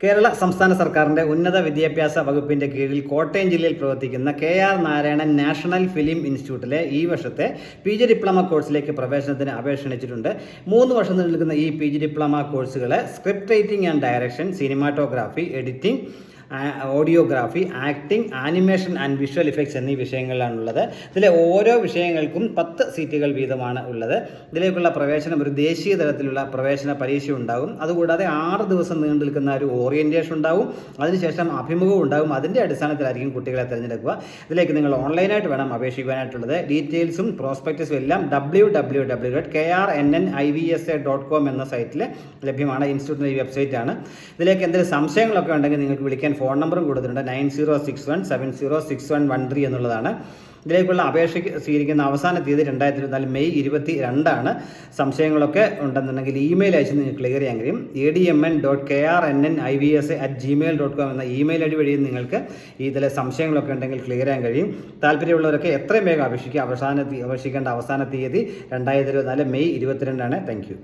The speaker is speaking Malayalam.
കേരള സംസ്ഥാന സർക്കാരിന്റെ ഉന്നത വിദ്യാഭ്യാസ വകുപ്പിന്റെ കീഴിൽ കോട്ടയം ജില്ലയിൽ പ്രവർത്തിക്കുന്ന K R Narayanan national film ഇൻസ്റ്റിറ്റ്യൂട്ടിലെ ഈ വർഷത്തെ പി ജി ഡിപ്ലോമ കോഴ്സിലേക്ക് പ്രവേശനത്തിന് അപേക്ഷ ക്ഷണിച്ചിട്ടുണ്ട് മൂന്ന് വർഷം നിൽക്കുന്ന ഈ P G diploma കോഴ്സുകളെ script writing and direction cinematography editing audiography acting animation and visual effects എന്നീ വിഷയങ്ങളിലാണുള്ളത്. ഇതിലെ ഓരോ വിഷയങ്ങൾക്കും പത്ത് സീറ്റുകൾ വീതമാണ് ഉള്ളത്. ഇതിലേക്കുള്ള പ്രവേശനം ഒരു ദേശീയ തലത്തിലുള്ള പ്രവേശന പരീക്ഷ ഉണ്ടാകും. അതുകൂടാതെ ആറ് ദിവസം നീണ്ടു നിൽക്കുന്ന ഒരു ഓറിയന്റേഷൻ ഉണ്ടാവും. അതിനുശേഷം അഭിമുഖവും ഉണ്ടാകും. അതിന്റെ അടിസ്ഥാനത്തിലായിരിക്കും കുട്ടികളെ തിരഞ്ഞെടുക്കുക. ഇതിലേക്ക് നിങ്ങൾ ഓൺലൈനായിട്ട് വേണം അപേക്ഷിക്കുവാനായിട്ടുള്ളത്. ഡീറ്റെയിൽസും പ്രോസ്പെക്ടസും എല്ലാം W W W dot K R N N I V S A dot com എന്ന സൈറ്റിൽ ലഭ്യമാണ്. ഇൻസ്റ്റിറ്റ്യൂട്ടിന്റെ ഈ വെബ്സൈറ്റ് ആണ്. ഇതിലേക്ക് എന്തെങ്കിലും സംശയങ്ങളൊക്കെ ഉണ്ടെങ്കിൽ നിങ്ങൾക്ക് വിളിക്കാൻ ഫോൺ നമ്പറും കൊടുത്തിട്ടുണ്ട്. Nine zero six one seven zero six one one three എന്നുള്ളതാണ്. ഇതിലേക്കുള്ള അപേക്ഷ സ്വീകരിക്കുന്ന അവസാന തീയതി രണ്ടായിരത്തി ഇരുപത്തിനാല് മെയ് ഇരുപത്തി രണ്ടാണ് സംശയങ്ങളൊക്കെ ഉണ്ടെന്നുണ്ടെങ്കിൽ ഇമെയിൽ അയച്ച് നിങ്ങൾക്ക് ക്ലിയർ ചെയ്യാൻ കഴിയും. A D M N dot K R N N I V S at gmail dot com എന്ന ഇമെയിൽ ഐ ഡി വഴി നിങ്ങൾക്ക് ഇതിലെ സംശയങ്ങളൊക്കെ ഉണ്ടെങ്കിൽ ക്ലിയർ ചെയ്യാൻ കഴിയും. താല്പര്യമുള്ളവരൊക്കെ എത്രയും വേഗം അപേക്ഷിക്കുക. അവസാന അപേക്ഷിക്കേണ്ട അവസാന തീയതി രണ്ടായിരത്തി ഇരുപത്തിനാല് മെയ് ഇരുപത്തിരണ്ടാണ്. Thank you.